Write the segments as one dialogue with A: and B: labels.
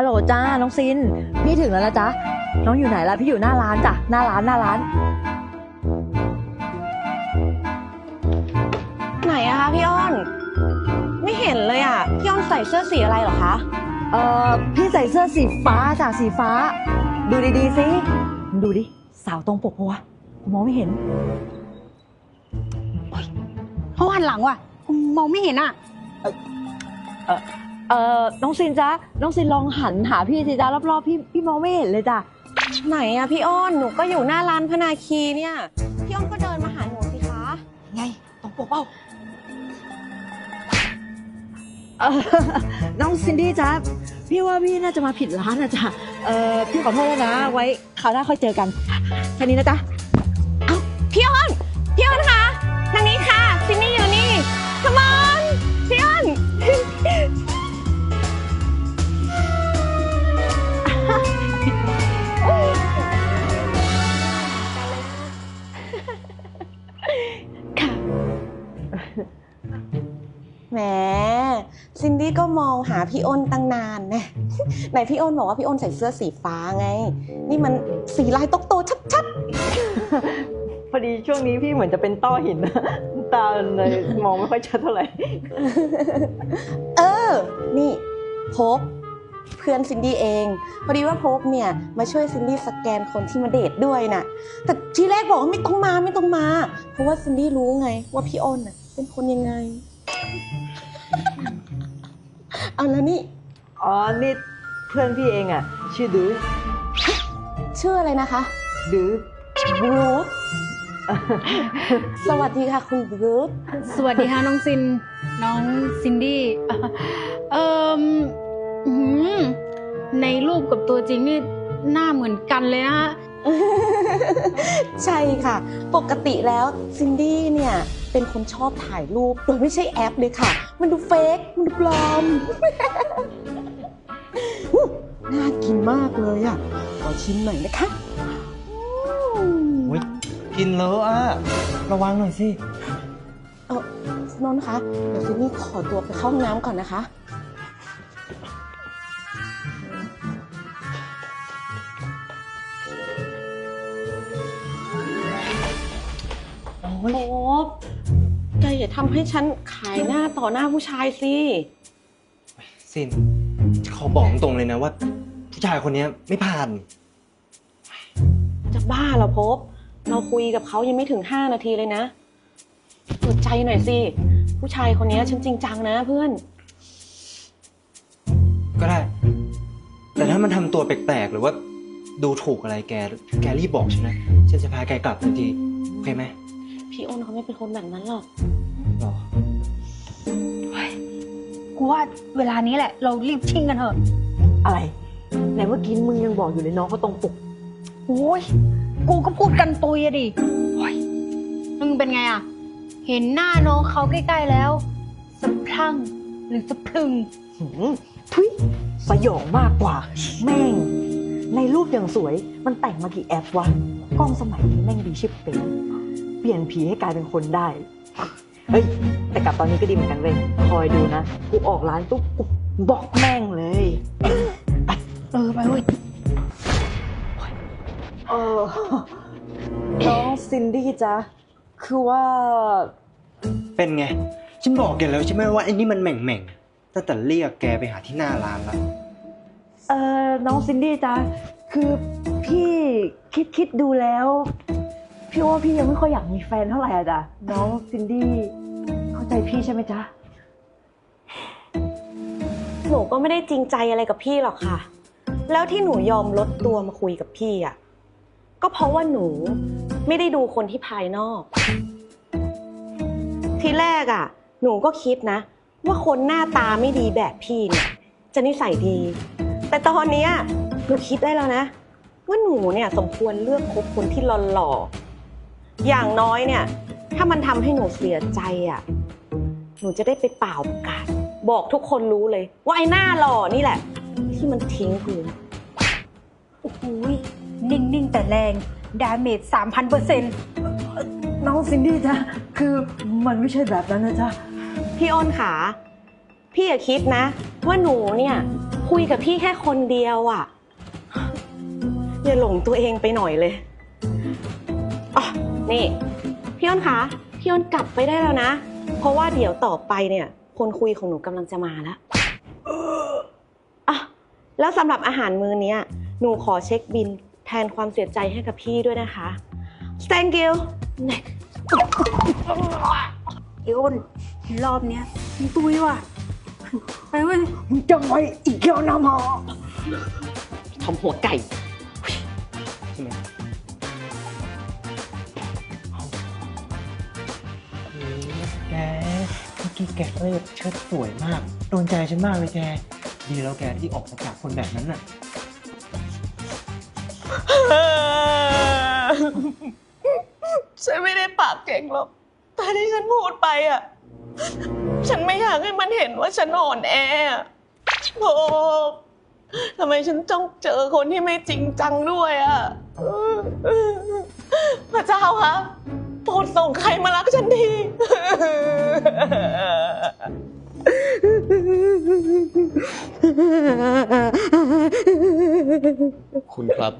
A: ฮัลโหลจ้า น้องซิน พี่ถึงแล้วนะจ๊ะ น้องอยู่ไหนล่ะ พี่อยู่หน้าร้านจ้ะ หน้าร้านหน้าร้าน
B: ไหนอะคะพี่อ้อน ไม่เห็นเลยอะพี่อ้อนใส่เสื้อสีอะไรเหรอคะ
A: เอ่อ พี่ใส่เสื้อสีฟ้าจ้ะสีฟ้า ดูดีๆสิ ดูดิ สาวตรงปกปะวะมองไม่เห็น
C: เขาหันหลังว่ะ มองไม่เห็นอะ
A: เอ่อ น้องซินจ๊ะน้องซินลองหันหาพี่สิจ๊ะรอบๆพี่พี่มองไม่เห็นเลยจ้ะ
B: ไหนอะพี่อ้อนหนูก็อยู่หน้าร้านพนาคีเนี่ย พี่อ้อนก็เดินมาหาหนูสิคะ
A: ไงตรงปกเปล่าเอ่อน้องซินดี้จ๊ะพี่ว่าพี่น่าจะมาผิดร้านนะจ๊ะเอ่อพี่ขอโทษแล้วนะ ไว้คราวหน้าค่อยเจอกันแค่นี้นะจ๊ะ
B: แหมซินดี้ก็มองหาพี่อ้นตั้งนานนะไหนพี่อ้นบอกว่าพี่อ้นใส่เสื้อสีฟ้าไง นี่มันสีลายตกโตชัด
A: พอดีช่วงนี้พี่เหมือนจะเป็นต้อหินนะตาเลยมองไม่ค่อยชัดเท่าไหร่
B: ๆเออ นี่พบเพื่อนซินดี้เอง พอดีว่าพบเนี่ยมาช่วยซินดี้สแกนคนที่มาเดทด้วยน่ะ แต่ทีแรกบอกว่าไม่ต้องมาไม่ต้องมา เพราะว่าซินดี้รู้ไงว่าพี่อ้นน่ะเป็นคนยังไง เอาแล้วนี่
A: อ๋อ นี่เพื่อนพี่เองอะ ชื่อดื้อ
B: ชื่ออะไรนะคะ
A: ดื้อ
B: บรูธสวัสดีค่ะคุณบรูธ
C: สวัสดีค่ะน้องซิน น้องซินดี้ เอ่มอื้อหือในรูปกับตัวจริงนี่หน้าเหมือนกันเลยนะฮะ
B: ใช่ค่ะ ปกติแล้วซินดี้เนี่ย เป็นคนชอบถ่ายรูป โดยไม่ใช่แอปเลยค่ะ มันดูเฟกมันดูปลอมอู้น่ากินมากเลยอะ ขอชิมหน่อยนะคะอืม
D: อุ๊ยกินเลอะอะ ระวังหน่อยสิ
B: เออนนท์คะ เดี๋ยวซินนี่ขอตัวไปเข้าห้องน้ำก่อนนะคะ อย่าทำให้ฉันขายหน้าต่อหน้าผู้ชายสิ
D: สินขอบอกตรงๆเลยนะว่า ผู้ชายคนเนี้ยไม่ผ่าน
B: จะบ้าเหรอพบ เราคุยกับเขายังไม่ถึง5นาทีเลยนะเปิดใจหน่อยสิ ผู้ชายคนนี้ฉันจริงจังนะเพื่อน
D: ก็ได้ แต่ถ้ามันทำตัวแปลกๆ หรือว่าดูถูกอะไรแก แกรีบบอกฉันนะ ฉันจะพาแกกลับทันที โอเคไหม
B: พี่อ้นเขาไม่เป็นคนแบบนั้นหรอก
C: ว่าเวลานี้แหละ เรารีบชิงกันเถอะ
A: อะไรไหนเมื่อกี้มึงยังบอกอยู่เลยน้องเขาตรงปก
C: โอ้ยกูก็พูดกันตุยอะดิโอ้ยมึงเป็นไงอะเห็นหน้าน้องเขาใกล้ๆแล้วสะพรั่งหรือสะพรึง
A: หืมทุยสยองมากกว่า แม่ง ในรูปอย่างสวยมันแต่งมากี่แอปวะกล้องสมัยนี้แม่งดีชิบเป็นเปลี่ยนผีให้กลายเป็นคนได้ เฮ้ย แต่กลับตอนนี้ก็ดีเหมือนกันเว้ยคอยดูนะกูออกร้านปุ๊บกูบอกแม่งเลย
C: เออไปเว้ย
A: เออน้องซินดี้จ๊ะคือว่า
D: เป็นไง ฉันบอกแกแล้วใช่ไหมว่าไอ้นี่มันแหม่งๆตั้งแต่เรียกแกไปหาที่หน้าร้านแล้ว
A: เออน้องซินดี้จ๊ะคือพี่คิดคิดดูแล้ว พี่ว่าพี่ยังไม่ค่อยอยากมีแฟนเท่าไหร่อะจ๊ะน้องซินดี้เข้า ใจพี่ใช่ไหมจ๊ะ
B: หนูก็ไม่ได้จริงใจอะไรกับพี่หรอกค่ะ แล้วที่หนูยอมลดตัวมาคุยกับพี่อะ ก็เพราะว่าหนูไม่ได้ดูคนที่ภายนอก ทีแรกอะ หนูก็คิดนะ ว่าคนหน้าตาไม่ดีแบบพี่เนี่ยจะนิสัยดี แต่ตอนนี้หนูคิดได้แล้วนะ ว่าหนูเนี่ยสมควรเลือกคบคนที่หล่อๆอย่างน้อยเนี่ย ถ้ามันทำให้หนูเสียใจอะ หนูจะได้ไปเป่าประกาศ บอกทุกคนรู้เลย ว่าไอ้หน้าหล่อนี่แหละ ที่มันทิ้งกู
C: โอ้โหยนิ่ง ๆ แต่แรง ดาเมจสามพันเปอร์เซ็นต์
A: น้องซินดี้จ๊ะคือมันไม่ใช่แบบนั้นนะจ๊ะ
B: พี่อ้นขาพพี่อย่าคิดนะ ว่าหนูเนี่ย คุยกับพี่แค่คนเดียวอะ่ะ อย่าหลงตัวเองไปหน่อยเลยอ๋อนี่ พี่อ้นคะพี่อ้นกลับไปได้แล้วนะ เพราะว่าเดี๋ยวต่อไปเนี่ย คนคุยของหนูกำลังจะมาแล้วอะแล้วสำหรับอาหารมื้อเนี้ยหนูขอเช็คบินแทนความเสียใจให้กับพี่ด้วยนะคะ thank you
C: ไอ้อ้นรอบเนี้ยมึงตุยว่ะไปเว้ย
A: จังไว้อีกแล้วนะหมอ
B: ทำหัวไก่
D: ใช่ไหม เมื่อกี้แกเอ้ยเชิดสวยมาก โดนใจฉันมากเลยแก ดีแล้วแกที่ออกมาจากคนแบบนั้นน่ะ
B: ฉันไม่ได้ปากเก่งหรอก แต่ที่ฉันพูดไปอะ ฉันไม่อยากให้มันเห็นว่าฉันอ่อนแอโอ้ทำไมฉันต้องเจอคนที่ไม่จริงจังด้วยอะพระเจ้าคะ ปรดส่งใครมารักฉันที
E: คุณครับ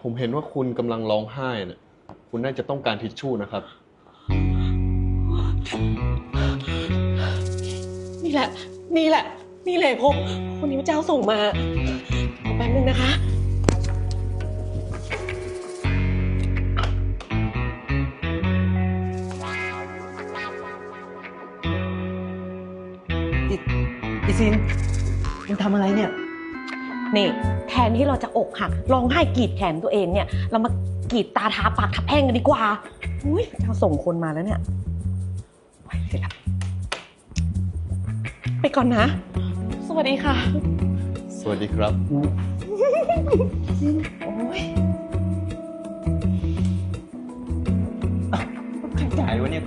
E: ผมเห็นว่าคุณกำลังร้องไห้นะคุณน่าจะต้องการทิชชู่นะครับ
B: นี่แหละ นี่แหละ นี่แหละพงคนนี้พระเจ้าส่งมาขอแป๊บนึงนะคะ
D: ทำอะไรเนี่ย
B: นี่แทนที่เราจะอกหักร้องไห้กรีดแขนตัวเองเนี่ย เรามากรีดตาทาปากทับแห้งกันดีกว่าอุ้ยเจ้าส่งคนมาแล้วเนี่ยไปเสร็จแล้วไปก่อนนะ สวัสดีค่ะ
E: สวัสดีครับ
B: โอ้ย
D: ใครจ่ายวะเนี่ย